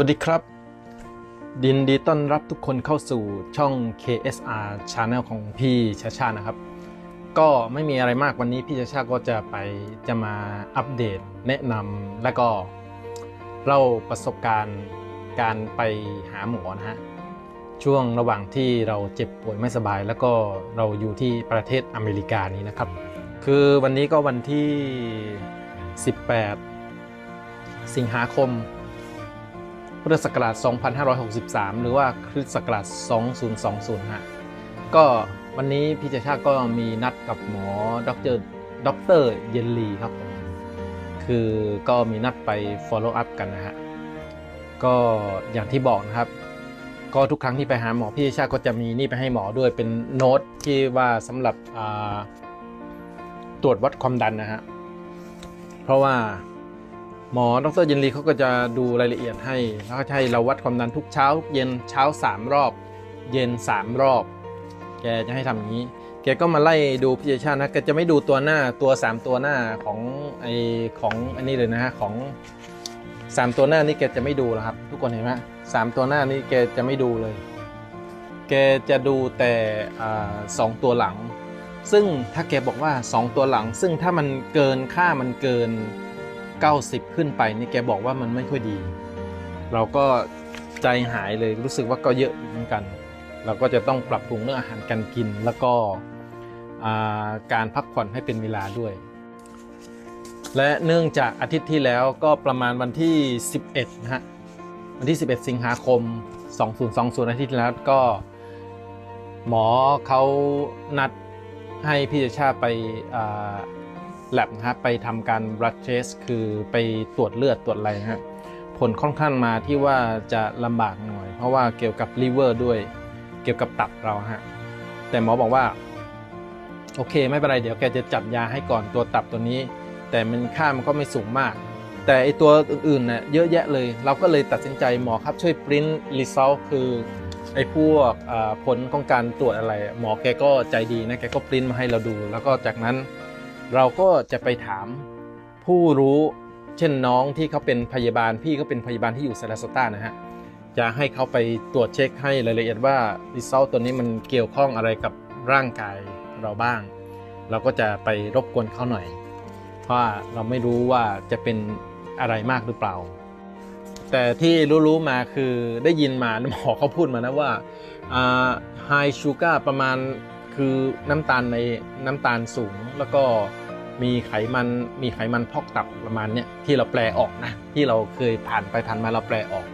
วัสดีครับ ดินดีต้อนรับทุกคนเข้าสู่ช่อง KSR Channel ของพี่ชาชานะครับ ก็ไม่มีอะไรมากวันนี้พี่ชาชาก็จะไปจะมาอัปเดตแนะนำและก็เล่าประสบการณ์การไปหาหมอนะฮะช่วงระหว่างที่เราเจ็บป่วยไม่สบาย แล้วก็เราอยู่ที่ประเทศอเมริกานี้นะครับ คือวันนี้ก็วันที่ 18 สิงหาคม พุทธศักราช 2563 หรือว่าคริสต์ศักราช 2020ฮะก็วันนี้พี่เจชาติก็มีนัดกับหมอดรดรเยนลีครับผมคือก็มีนัดไป follow up กันนะฮะ ก็อย่างที่บอกนะครับ ก็ทุกครั้งที่ไปหาหมอพี่เจชาติก็จะมีนี่ไปให้หมอด้วยเป็นโน้ตที่ว่าสำหรับตรวจวัดความดันนะฮะ เพราะว่า หมอดรเยนลีเขาก็จะดูรายละเอียดให้แล้วก็จะให้เราวัดความดันทุกเช้าเย็นเช้า 3 รอบ เย็น 3 รอบ แกจะให้ทำอย่างนี้ แกก็มาไล่ดูพิจารณานะแกจะไม่ดูตัวหน้าตัว 3 ตัวหน้าของไอของอันนี้เลยนะฮะของ 3 ตัวหน้านี่แกจะไม่ดูแล้วครับ ทุกคนเห็นไหมสามตัวหน้านี่แกจะไม่ดูเลย แกจะดูแต่สองตัวหลัง ซึ่งถ้าแกบอกว่า 2 ตัวหลัง ซึ่งถ้ามันเกินค่ามันเกิน 90 ขึ้นไปนี่แกบอกว่ามันไม่ค่อยดี เราก็ใจหายเลยรู้สึกว่าก็เยอะเหมือนกัน เราก็จะต้องปรับปรุงเรื่องอาหารการกิน แล้วก็การพักผ่อนให้เป็นเวลาด้วย และเนื่องจากอาทิตย์ที่แล้วก็ประมาณวันที่ 11นะฮะวันที่ 11 สิงหาคม 2020 อาทิตย์แล้วก็ หมอเขานัดให้พี่เจชาไป แลบนะครับไปทำการ blood test คือไปตรวจเลือดตรวจอะไรนะฮะผลค่อนข้างมาที่ว่าจะลำบากหน่อย เพราะว่าเกี่ยวกับ liver ด้วย เกี่ยวกับตับเราฮะแต่หมอบอกว่า โอเคไม่เป็นไรเดี๋ยวแกจะจัดยาให้ก่อนตัวตับตัวนี้ แต่มันค่ามันก็ไม่สูงมาก แต่ไอตัวอื่นๆน่ะเยอะแยะเลย เราก็เลยตัดสินใจหมอครับช่วย print result คือไอพวกผลของการตรวจอะไร หมอแกก็ใจดีนะแกก็ print มาให้เราดู แล้วก็จากนั้น เราก็จะไปถามผู้รู้เช่นน้องที่เขาเป็นพยาบาลพี่เขาเป็นพยาบาลที่อยู่ซาราสตานะฮะจะให้เขาไปตรวจเช็คให้รายละเอียดว่ารีเซลตัวนี้มันเกี่ยวข้องอะไรกับร่างกายเราบ้าง เราก็จะไปรบกวนเขาหน่อย เพราะว่าเราไม่รู้ว่าจะเป็นอะไรมากหรือเปล่า แต่ที่รู้ๆมาคือได้ยินมาหมอเขาพูดมานะว่าไฮชูการ์ประมาณ คือน้ำตาลในน้ำตาลสูงแล้วก็มีไขมันมีไขมันพอกตับประมาณเนี้ยที่เราแปลออกนะที่เราเคยผ่านไปผ่านมาเราแปลออก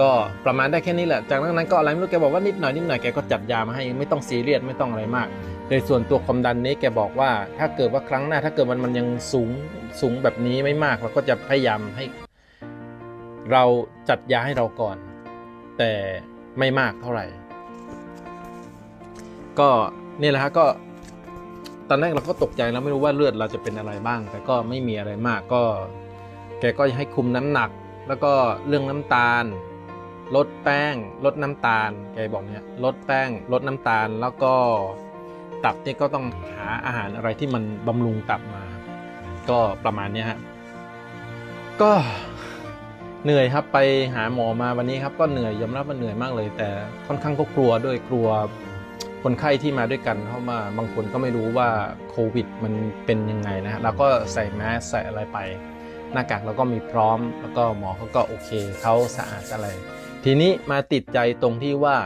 ก็ประมาณได้แค่นี้แหละ จากนั้นก็อะไรไม่รู้แกบอกว่านิดหน่อยนิดหน่อยแกก็จัดยามาให้ไม่ต้องซีเรียสไม่ต้องอะไรมากโดยส่วนตัวความดันนี้แกบอกว่า ถ้าเกิดว่าครั้งหน้าถ้าเกิดมันมันยังสูงสูงแบบนี้ไม่มากเราก็จะพยายามให้ เราจัดยาให้เราก่อน แต่ไม่มากเท่าไหร่ ก็ นี่แหละฮะก็ตอนแรกเราก็ตกใจแล้วไม่รู้ว่าเลือดเราจะเป็นอะไรบ้าง แต่ก็ไม่มีอะไรมากก็ แกก็ให้คุมน้ำหนัก แล้วก็เรื่องน้ำตาล ลดแป้ง ลดน้ำตาล แกบอกเนี่ยลดแป้ง ลดน้ำตาลแล้วก็ตับเนี่ยก็ต้องหาอาหารอะไรที่มันบำรุงตับมา ก็ประมาณนี้ฮะก็เหนื่อยครับไปหาหมอมาวันนี้ครับ ก็เหนื่อยยอมรับว่าเหนื่อยมากเลย แต่ค่อนข้างก็กลัวด้วยกลัว คนไข้ที่มาด้วยกันเพราะว่าบางคนก็ไม่รู้ว่าโควิดมันเป็นยังไงนะฮะเราก็ใส่แมสใส่อะไรไป หน้ากากเราก็มีพร้อม แล้วก็หมอเขาก็โอเคเขาสะอาดอะไร ทีนี้มาติดใจตรงที่ว่า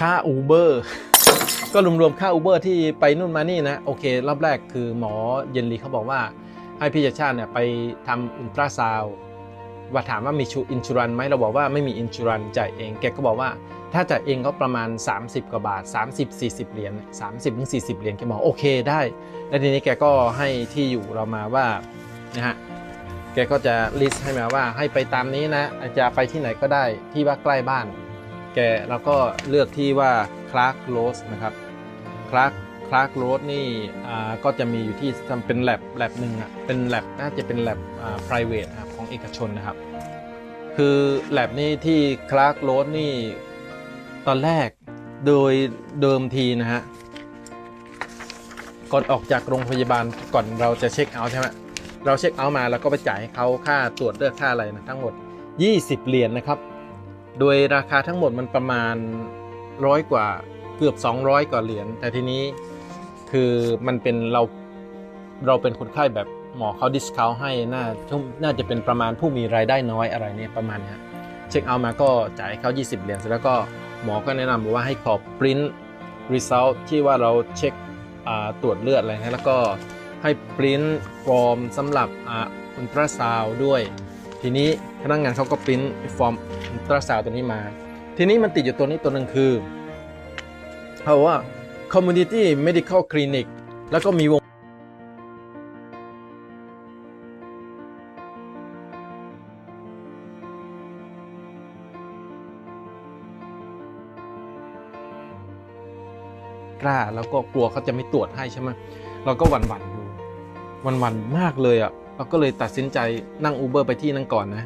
ค่าอูเบอร์ก็รวมๆค่าอูเบอร์ที่ไปนู่นมานี่นะโอเค รอบแรกคือหมอเยนลีเขาบอกว่า ให้พี่ชาชาติเนี่ยไปทำอุลตราซาวด์ ว่าถามว่ามีชูอินชูรันไหมเราบอกว่าไม่มีอินชูรันจ่ายเองแกก็บอกว่าถ้าจ่ายเองก็ประมาณ 30 กว่าบาท 30-40 เหรียญ30ถึง40 เหรียญแกบอกโอเคได้ แล้วทีนี้แกก็ให้ที่อยู่เรามาว่านะฮะแกก็จะลิสต์ให้มาว่าให้ไปตามนี้นะจะไปที่ไหนก็ได้ที่ว่าใกล้บ้าน แกเราก็เลือกที่ว่าคลาร์กโรสนะครับคลาร์กคลาร์กโรสนี่อ่าก็จะมีอยู่ที่ทำเป็นแลบแลบหนึ่งอะเป็นแลบน่าจะเป็นแลบอ่า private ครับ เอกชนนะครับ คือแลบนี่ที่คลาร์กโรสนี่ตอนแรกโดยเดิมทีนะฮะก่อนออกจากโรงพยาบาลก่อนเราจะเช็คเอาท์ใช่ไหมเราเช็คเอาท์มาแล้วก็ไปจ่ายให้เขาค่าตรวจเลือดค่าอะไรนะทั้งหมด 20 เหรียญนะครับ โดยราคาทั้งหมดมันประมาณร้อยกว่าเกือบ 200 กว่าเหรียญแต่ทีนี้คือมันเป็นเราเราเป็นคนไข้แบบ หมอเขาดิสคาวให้น่าน่าจะเป็นประมาณผู้มีรายได้น้อยอะไรเนี่ยประมาณนี้เช็คเอาท์มาก็จ่ายเขา20 เหรียญเสร็จแล้วก็หมอก็แนะนำบอกว่าให้ขอปริ้น result ที่ว่าเราเช็คตรวจเลือดอะไรนะแล้วก็ให้ปริ้นฟอร์มสำหรับอุลตราซาวด้วย ทีนี้พนักงานเขาก็ปริ้นฟอร์มอุลตราซาวตัวนี้มา ทีนี้มันติดอยู่ตัวนี้ตัวหนึ่งคือเขาบอกว่า community medical clinic แล้วก็มีวง กล้า แล้วก็กลัวเขาจะไม่ตรวจให้ใช่ไหมเราก็หวั่นหวันๆอยู่หวั่นหวันๆมากเลยอะเราก็เลยตัดสินใจนั่งอูเบอร์ไปที่นั่นก่อนนะ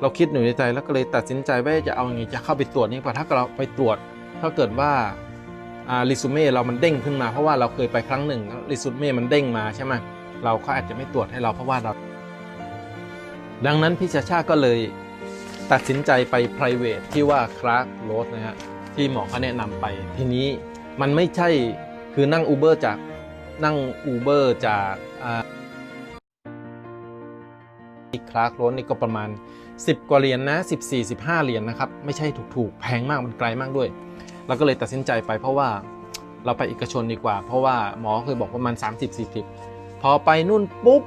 เราคิดอยู่ในใจแล้วก็เลยตัดสินใจว่าจะเอาไงจะเข้าไปตรวจนี่ป่ะถ้าเราไปตรวจ ถ้าเกิดว่าอ่ารีซูเม่เรามันเด้งขึ้นมาเพราะว่าเราเคยไปครั้งหนึ่งรีซูเม่มันเด้งมาใช่ไหมเราเขาอาจจะไม่ตรวจให้เราเพราะว่าเรา ดังนั้นพี่ชาชาก็เลยตัดสินใจไป private ที่ว่าคลาร์กโรสนะฮะที่หมอเขาแนะนำไปทีนี้ มันไม่ใช่คือนั่ง Uber จากนั่ง Uber จากคลาร์กรสนี่ก็ประมาณ 10 กว่าเหรียญนะ14 15 เหรียญนะครับ ไม่ใช่ถูกๆ แพงมากมันไกลมากด้วยเราก็เลยตัดสินใจไปเพราะว่าเราไปเอกชนดีกว่า เพราะว่าหมอเคยบอกประมาณ 30 40 พอไปนู่นปุ๊บ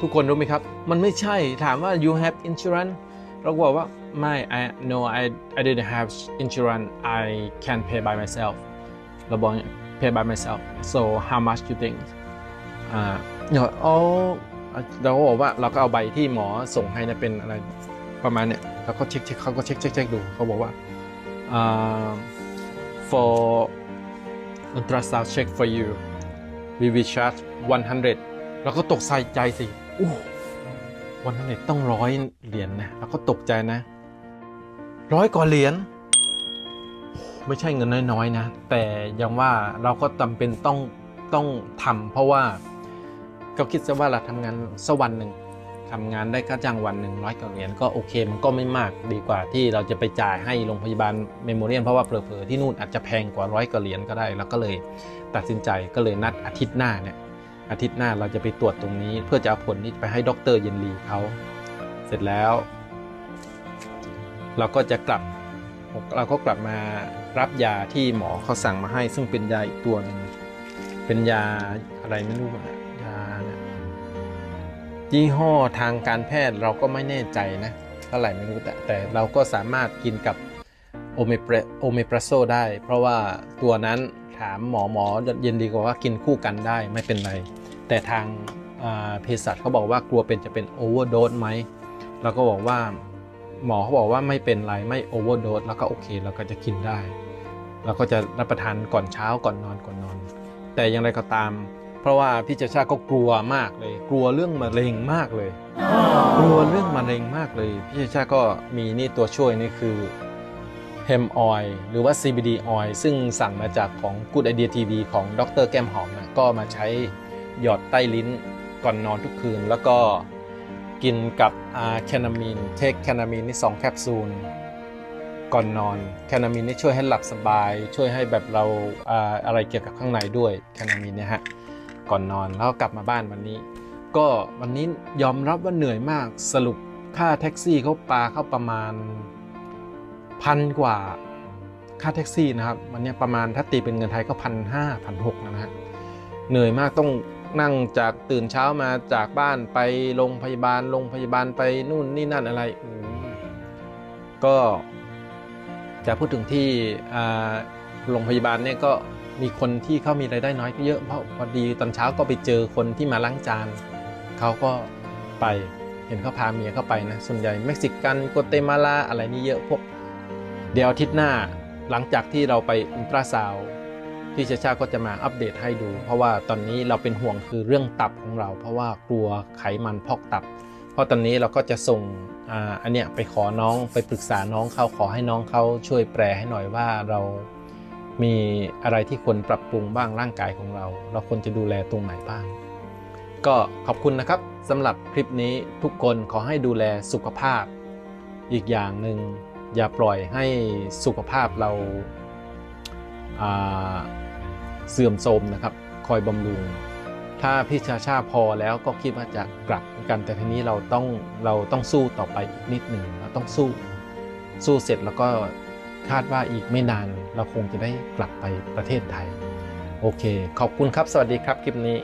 ทุกคนรู้ไหมครับ มันไม่ใช่ถามว่า you have insurance เราบอกว่า ไม่ I no I I didn't have insurance I can pay by myself เราบอก pay by myself so how much you think อ่าเดี๋ยวอ๋อเราก็บอกว่าเราก็เอาใบที่หมอส่งให้นะเป็นอะไรประมาณเนี้ยแล้วก็เช็คเช็คเขาก็เช็คเช็คเช็คดูเขาบอกว่า for ultrasound check for you we will charge 100 แล้วก็ตกใส่ใจสิอู้วันนั้นเนี่ยต้องร้อยเหรียญนะ แล้วก็ตกใจนะ ร้อยกว่าเหรียญไม่ใช่เงินน้อยๆนะ แต่ยังว่าเราก็จำเป็นต้องต้องทำเพราะว่าก็คิดซะว่าเราทำงานสักวันหนึ่งทำงานได้ค่าจ้างวันหนึ่งร้อยกว่าเหรียญก็โอเคมันก็ไม่มากดีกว่าที่เราจะไปจ่ายให้โรงพยาบาลเมโมเรียนเพราะว่าเผลอๆที่นู่นอาจจะแพงกว่าร้อยกว่าเหรียญก็ได้ แล้วก็เลยตัดสินใจก็เลยนัดอาทิตย์หน้าเนี่ยอาทิตย์หน้าเราจะไปตรวจตรงนี้ เพื่อจะเอาผลนี้ไปให้ดรเยนลีเขาเสร็จแล้ว เราก็จะกลับเราก็กลับมารับยาที่หมอเขาสั่งมาให้ ซึ่งเป็นยาอีกตัวหนึ่งเป็นยาอะไรไม่รู้อะยาเนี่ยยี่ห้อทางการแพทย์เราก็ไม่แน่ใจนะเท่าไหร่ไม่รู้แต่แต่เราก็สามารถกินกับโอเมปโอเมปราโซได้ เพราะว่าตัวนั้นถามหมอหมอเย็นดีกว่าว่ากินคู่กันได้ไม่เป็นไร แต่ทางเภสัชเขาบอกว่ากลัวเป็นจะเป็นโอเวอร์โดสไหมเราก็บอกว่า หมอเขาบอกว่าไม่เป็นไรไม่โอเวอร์โดสแล้วก็โอเคเราก็จะกินได้เราก็จะรับประทานก่อนเช้าก่อนนอนก่อนนอน แต่อย่างไรก็ตาม เพราะว่าพี่เจชาก็กลัวมากเลย กลัวเรื่องมะเร็งมากเลย กลัวเรื่องมะเร็งมากเลยพี่เจชาก็มีนี่ตัวช่วยนี่คือเฮมออยหรือว่า CBD oil ซึ่งสั่งมาจากของ Good Idea TV ของดรแก้มหอมนะก็มาใช้หยอดใต้ลิ้นก่อนนอนทุกคืนแล้วก็ กินกับแคนามีนเทคแคนามีนนี่2แคปซูล ก่อนนอนแคนามีนนี่ช่วยให้หลับสบาย ช่วยให้แบบเราอ่าอะไรเกี่ยวกับข้างในด้วยแคนามีนเนี่ยฮะก่อนนอนแล้วก็กลับมาบ้านวันนี้ ก็วันนี้ยอมรับว่าเหนื่อยมากสรุปค่าแท็กซี่เขาปาเข้าประมาณพันกว่าค่าแท็กซี่นะครับวันนี้ประมาณถ้าตีเป็นเงินไทยก็พันห้าพันหกนะฮะเหนื่อยมากต้อง นั่งจากตื่นเช้ามาจากบ้านไปโรงพยาบาลโรงพยาบาลไปนู่นนี่นั่นอะไร ก็จะพูดถึงที่โรงพยาบาลเนี่ยก็มีคนที่เขามีรายได้น้อยก็เยอะเพราะพอดีตอนเช้าก็ไปเจอคนที่มาล้างจานเขาก็ไปเห็นเขาพาเมียเข้าไปนะส่วนใหญ่เม็กซิกันโกเตมาลาอะไรนี่เยอะพวกเดี๋ยวอาทิตย์หน้าหลังจากที่เราไปอุลตราซาว์ พี่ชาชาก็จะมาอัปเดตให้ดู เพราะว่าตอนนี้เราเป็นห่วงคือเรื่องตับของเรา เพราะว่ากลัวไขมันพอกตับ เพราะตอนนี้เราก็จะส่งอ,อันเนี้ยไปขอน้องไปปรึกษาน้องเขาขอให้น้องเขาช่วยแปลให้หน่อยว่าเรามีอะไรที่ควรปรับปรุงบ้างร่างกายของเรา เราควรจะดูแลตรงไหนบ้าง ก็ขอบคุณนะครับสำหรับคลิปนี้ทุกคนขอให้ดูแลสุขภาพ อีกอย่างหนึ่งอย่าปล่อยให้สุขภาพเราอ่า เสื่อมโทรมนะครับ คอยบำรุง ถ้าพี่ชาชาพอแล้วก็คิดว่าจะกลับกัน แต่ทีนี้เราต้องเราต้องสู้ต่อไปอีกนิดหนึ่งเราต้องสู้ สู้เสร็จแล้วก็คาดว่าอีกไม่นานเราคงจะได้กลับไปประเทศไทย โอเค ขอบคุณครับ สวัสดีครับคลิปนี้